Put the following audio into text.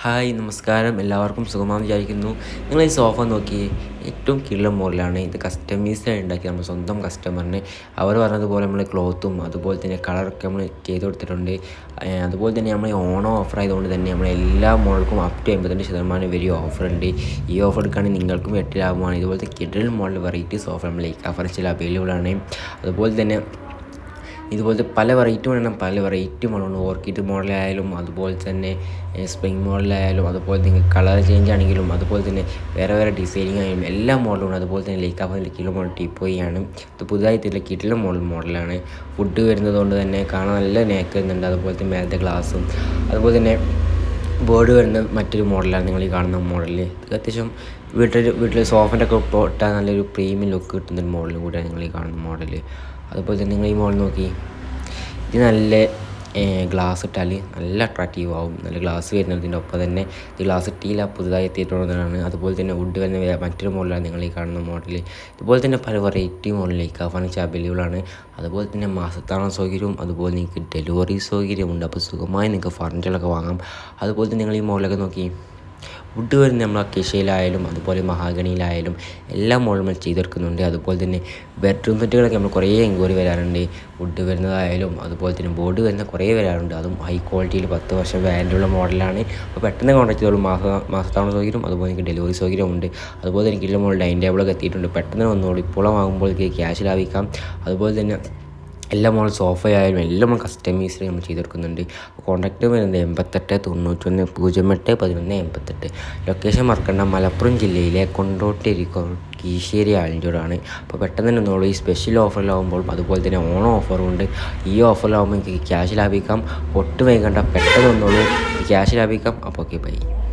Hi നമസ്കാരം. എല്ലാവർക്കും സുഖമാണെന്ന് വിചാരിക്കുന്നു. നിങ്ങൾ ഈ സോഫ നോക്കിയേ ഏറ്റവും കീഴിലെ മോഡലാണ് ഇത്. കസ്റ്റമൈസ്ഡ് ഉണ്ടാക്കി നമ്മൾ സ്വന്തം കസ്റ്റമറിന് അവർ പറഞ്ഞതുപോലെ നമ്മൾ ക്ലോത്തും അതുപോലെ തന്നെ കളറൊക്കെ നമ്മൾ ചെയ്ത് കൊടുത്തിട്ടുണ്ട്. അതുപോലെ തന്നെ നമ്മൾ ഓണം ഓഫർ ആയതുകൊണ്ട് തന്നെ നമ്മൾ എല്ലാ മോഡൽക്കും അപ് ടു എൺപത്തിരണ്ട് ശതമാനം വരെ ഉണ്ട്. ഈ ഓഫർ എടുക്കുകയാണെങ്കിൽ നിങ്ങൾക്കും എട്ട് ലാഭമാണ്. ഇതുപോലത്തെ കിഡിൽ മോഡൽ വെറൈറ്റി ഓഫർ നമ്മൾ ഈ ഫർണിച്ചറിൽ അവൈലബിൾ ആണ്. അതുപോലെ തന്നെ ഇതുപോലത്തെ പല വെറൈറ്റി വേണം പല വെറൈറ്റി മോഡലുണ്ട് ഓർക്കിഡ് മോഡലായാലും അതുപോലെ തന്നെ സ്പ്രിങ് മോഡലായാലും അതുപോലെ തന്നെ കളർ ചേഞ്ച് ആണെങ്കിലും അതുപോലെ തന്നെ വേറെ വേറെ ഡിസൈനിങ് ആയാലും എല്ലാ മോഡലും അതുപോലെ തന്നെ ലേക്ക് ആഫിന്റെ കിലോ മോഡൽ ടിപ്പോയാണ് ഇത് പുതുതായിട്ടുള്ള കിറ്റിലെ മോഡൽ മോഡലാണ് ഫുഡ് വരുന്നത് കൊണ്ട് തന്നെ കാണാൻ നല്ല നേക്കുന്നുണ്ട് അതുപോലെ തന്നെ മേലത്തെ ഗ്ലാസും അതുപോലെ തന്നെ ബോർഡ് വരുന്ന മറ്റൊരു മോഡലാണ് നിങ്ങൾ ഈ കാണുന്ന ഇത് അത്യാവശ്യം വീട്ടിൽ വീട്ടിൽ സോഫന്റെ ഒക്കെ പൊട്ടാൻ നല്ലൊരു പ്രീമിയം ലുക്ക് കിട്ടുന്ന ഒരു മോഡലും കൂടിയാണ് നിങ്ങൾ ഈ കാണുന്ന മോഡൽ അതുപോലെ തന്നെ നിങ്ങൾ ഈ മോഡൽ നോക്കി. ഇത് നല്ല ഗ്ലാസ് ഇട്ടാൽ നല്ല അട്രാക്റ്റീവ് ആവും. നല്ല ഗ്ലാസ് വരുന്നതിന്റെ ഒപ്പം തന്നെ ഈ ഗ്ലാസ് ഇട്ടില്ല പുതുതായി എത്തിയിട്ടുള്ളതാണ്. അതുപോലെ തന്നെ വുഡ് വരുന്ന മറ്റൊരു മോഡലാണ് നിങ്ങൾ ഈ കാണുന്ന മോഡൽ ഇതുപോലെ തന്നെ പല വെറൈറ്റി മോഡലിലേക്ക് ഫർണിച്ചർ അവൈലബിൾ ആണ്. അതുപോലെ തന്നെ മാസത്താണ സൗകര്യവും അതുപോലെ നിങ്ങൾക്ക് ഡെലിവറി സൗകര്യമുണ്ട് അപ്പോൾ സുഖമായി നിങ്ങൾക്ക് ഫർണിച്ചറൊക്കെ വാങ്ങാം. അതുപോലെ തന്നെ നിങ്ങൾ ഈ മോഡലൊക്കെ നോക്കി. വുഡ് വരുന്ന നമ്മൾ അക്കേഷ്യയിലായാലും അതുപോലെ മഹാഗണിയിലായാലും എല്ലാം നമ്മൾ ചെയ്തെടുക്കുന്നുണ്ട്. അതുപോലെ തന്നെ ബെഡ്റൂം സെറ്റുകളൊക്കെ നമ്മൾ കുറേ എൻക്വയറി വരാറുണ്ട്. വുഡ് വരുന്നതായാലും അതുപോലെ തന്നെ ബോർഡ് വരുന്ന കുറേ വരാറുണ്ട്. അതും ഹൈ ക്വാളിറ്റിയിൽ പത്ത് വർഷം ഉള്ള മോഡലാണ് അപ്പോൾ പെട്ടെന്ന് കോൺടാക്ട് ചെയ്തോളൂ. മാസ മാസത്താവണ സൗകര്യം അതുപോലെ എനിക്ക് ഡെലിവറി സൗകര്യമുണ്ട് അതുപോലെ എനിക്ക് ഇതിന്റെ മോൾ ഡൈനിങ് ടേബിളൊക്കെ എത്തിയിട്ടുണ്ട്. പെട്ടെന്ന് വന്നോളൂ. ഇപ്പോൾ വാങ്ങുമ്പോൾ ക്യാഷ് ലാഭിക്കാം. അതുപോലെ തന്നെ എല്ലാ മോഡൽ സോഫയായാലും എല്ലാം നമ്മൾ കസ്റ്റമൈസ്ഡ് നമ്മൾ ചെയ്തെടുക്കുന്നുണ്ട്. കോൺടാക്റ്റ് വരുന്നത് എൺപത്തെട്ട് തൊണ്ണൂറ്റൊന്ന് പൂജ്യം എട്ട് പതിനൊന്ന് എൺപത്തെട്ട്. ലൊക്കേഷൻ മറക്കണ്ട. മലപ്പുറം ജില്ലയിലെ കൊണ്ടോട്ടേരി കീശ്ശേരി ആലഞ്ചൂടാണ് അപ്പോൾ പെട്ടെന്ന് തന്നെ നമ്മൾ ഈ സ്പെഷ്യൽ ഓഫറിലാവുമ്പോൾ അതുപോലെ തന്നെ ഓണം ഓഫറും ഉണ്ട്. ഈ ഓഫറിലാവുമ്പോൾ എനിക്ക് ക്യാഷ് ലാഭിക്കാം. ഒട്ടും വൈകണ്ട. പെട്ടെന്ന് ഒന്നുള്ളൂ ക്യാഷ് ലാഭിക്കാം. അപ്പോൾ ഓക്കെ ബൈ